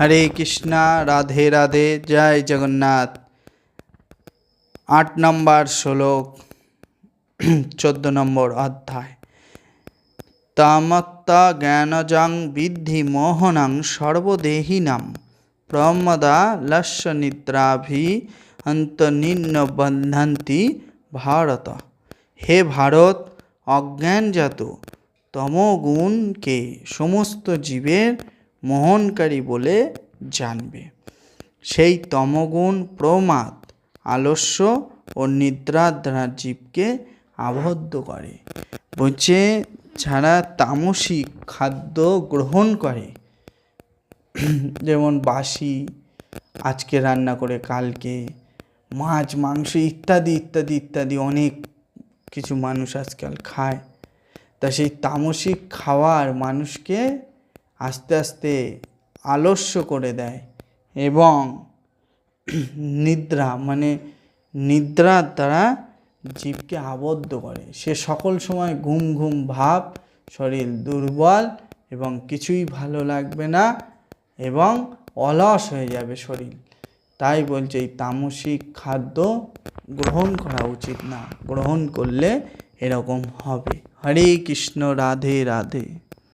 হরে কৃষ্ণা, রাধে রাধে, জয় জগন্নাথ। আট নম্বর শ্লোক, চোদ্দ নম্বর অধ্যায়। তামত্তা জ্ঞানজাং বিদ্ধি মোহনাং সর্বদেহিনাম। প্রমদা লস্য নিদ্রাভি অন্তনিন্ন বন্ধন্তি ভারত। হে ভারত, অজ্ঞানজাত, তমগুণকে সমস্ত জীবের মোহনকারী বলে জানবে। সেই তমগুণ প্রমাদ আলস্য ও নিদ্রার দ্বারা জীবকে আবদ্ধ করে। বলছে যারা তামসিক খাদ্য গ্রহণ করে, যেমন বাসি, আজকে রান্না করে কালকে, মাছ, মাংস ইত্যাদি ইত্যাদি ইত্যাদি অনেক কিছু মানুষ আজকাল খায়। তা সেই তামসিক খাওয়ার মানুষকে আস্তে আস্তে আলস্য করে দেয় এবং নিদ্রা মানে নিদ্রার দ্বারা জীবকে আবদ্ধ করে। সে সকল সময় ঘুম ঘুম, ভাব, শরীর দুর্বল এবং কিছুই ভালো লাগবে না এবং অলস হয়ে যাবে শরীর। তাই বলছে, এই তামসিক খাদ্য গ্রহণ করা উচিত না। গ্রহণ করলে এরকম হবে। হরে কৃষ্ণ, রাধে রাধে।